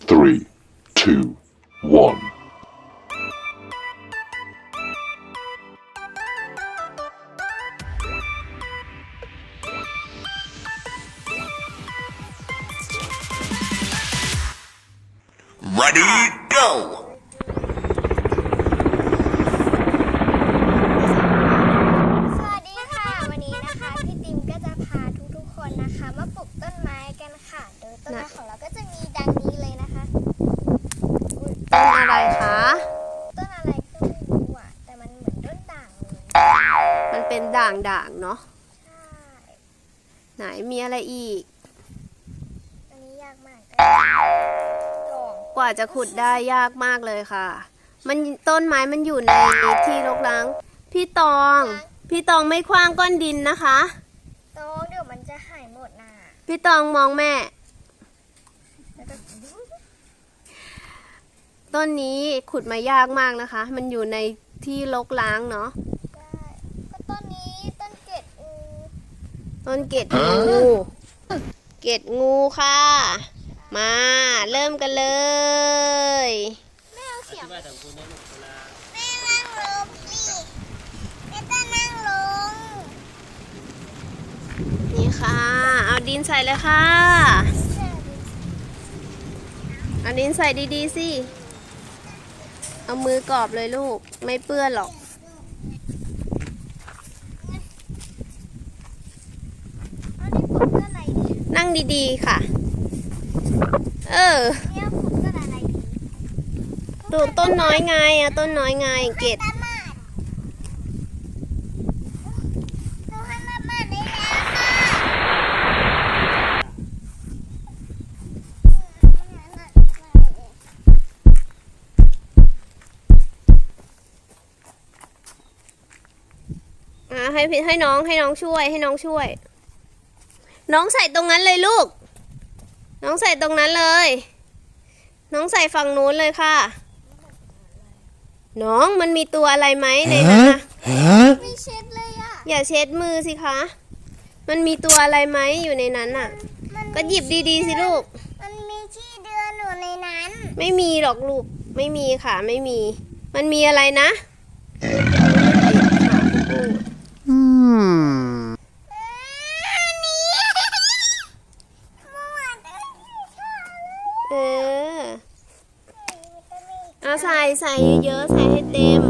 Three, two, one. สวัสดีค่ะ วันนี้นะคะพี่ติมก็จะพาทุกๆคนนะคะ มาปลูกต้นไม้กันค่ะ โดยต้นไม้ของเราก็จะมีดังนี้เลยนะคะอุ๊ยต้นอะไรคะ ต้นอะไรก็ไม่รู้อะแต่มันเหมือนต้นด่างเลยมันเป็นด่างๆเนาะใช่ไหนมีอะไรอีก อันนี้ยากมากเลยดอง กว่าจะขุดได้ยากมากเลยค่ะ มันต้นไม้มันอยู่ในที่รกร้าง พี่ตอง พี่ตองไม่คว้างก้อนดินนะคะดองเดี๋ยวมันจะหายหมดน่ะพี่ตองมองแม่แล้วก็ต้นนี้ขุดมายากมากนะคะ มันอยู่ในที่รกร้างเนาะได้ก็ต้นนี้ต้นเกล็ดอูต้นเกตงู เกตงูค่ะ มาเริ่มกันเลยแม่เอาเสียงแม่นั่งลงสิแม่ต้องนั่งลง นี่ค่ะ เอาดินใส่เลยค่ะ เอาดินใส่ดีๆสิ เอามือกรอบเลยลูก ไม่เปื้อนหรอกอันนี้ปลูกต้นอะไรดีนั่งดีๆค่ะ เออตูต้นน้อยไงอะต้นน้อยไงเกตต้นมาดให้ต้นมาดให้พี่ให้น้องให้น้องช่วยให้น้องช่วย น้องใส่ตรงนั้นเลยลูก น้องใส่ตรงนั้นเลย น้องใส่ฝั่งนู้นเลยค่ะ น้องมันมีตัวอะไรไหมในนั้นนะไม่เช็ดเลยอะ อย่าเช็ดมือสิคะ มันมีตัวอะไรไหมอยู่ในนั้นน่ะ มันก็หยิบดีๆสิลูก มันมีที่เดือนอยู่ในนั้น ไม่มีหรอกลูก ไม่มีค่ะ ไม่มี มันมีอะไรนะอันนี้มั่วต้นชา เออเอาใส่ใส่เยอะๆใส่ให้เต็ม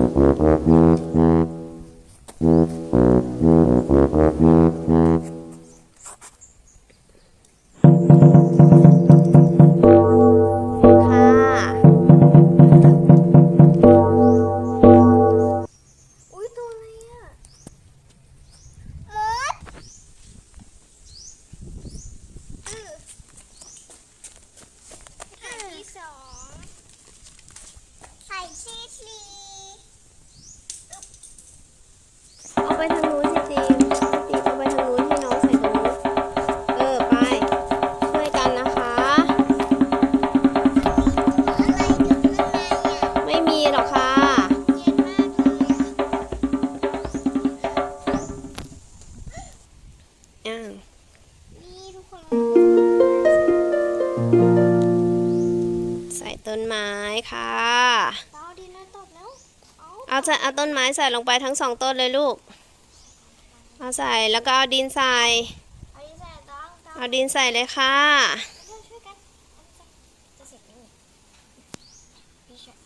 อะอ้าวนี่ทุกคนใส่ต้นไม้ค่ะเตาดินแล้วตบแล้วเอาเอาใส่เอาต้นไม้ใส่ลงไปทั้งสองต้นเลยลูก เอาใส่แล้วก็เอาดินใส่ เอาดินใส่เตาเตาเอาดินใส่เลยค่ะ ช่วยช่วยกันจะเสร็จไหมนี่พี่ช่วย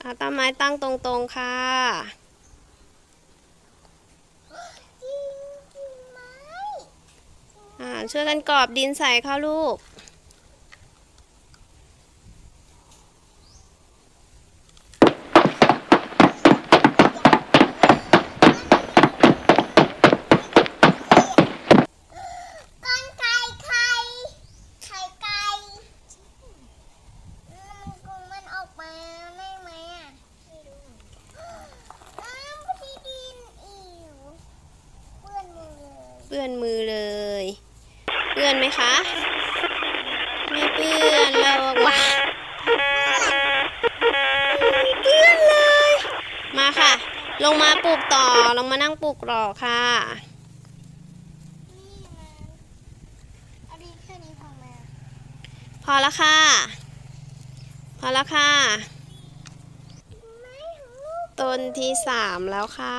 เอาต้นไม้ตั้งตรงๆค่ะ ช่วยกันกรอบดินใส่เข้าลูกไก่ไข่ไข่ไก่มันออกมาได้ไหมอะเปื้อเปื้อนมือเลย เพื่อนไหมคะ ไม่เปื้อนเราว้าเปื้อนเลย มาค่ะ ลงมาปลูกต่อ ลงมานั่งปลูกรอค่ะ พอแล้วค่ะ พอแล้วค่ะ ต้นที่สามแล้วค่ะ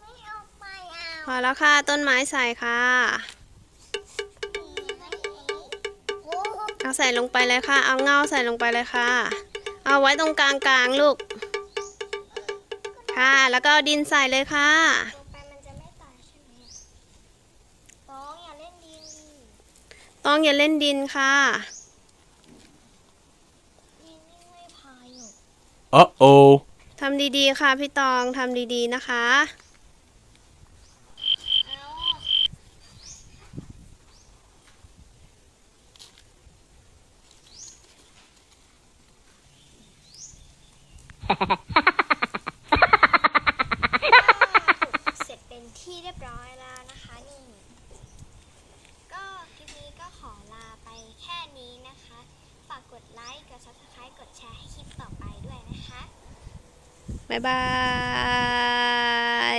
ไม่เอาไปเอาพอแล้วค่ะ ต้นไม้ใส่ค่ะโอ้โหเอาใส่ลงไปเลยค่ะ เอาเงาใส่ลงไปเลยค่ะ เอาไว้ตรงกลางกลางๆลูก ค่ะ แล้วก็เอาดินใส่เลยค่ะลงไปมันจะไม่ตายใช่ไหมต้องอย่าเล่นดินต้องอย่าเล่นดินค่ะดินนี่ไม่พายอยู่ Uh oh. ทำดีๆค่ะพี่ตองทำดีๆนะคะ เสร็จเป็นที่เรียบร้อยแล้วนะคะนี่ ก็คลิปนี้ก็ขอลาไปแค่นี้นะคะ ฝากกดไลค์ กด subscribe กดแชร์ให้คลิปต่อไปด้วยนะคะ บ๊ายบาย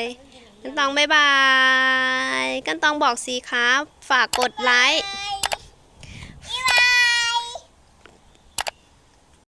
กันตองบ๊ายบายกันตองบอกสีครับ ฝากกดไลค์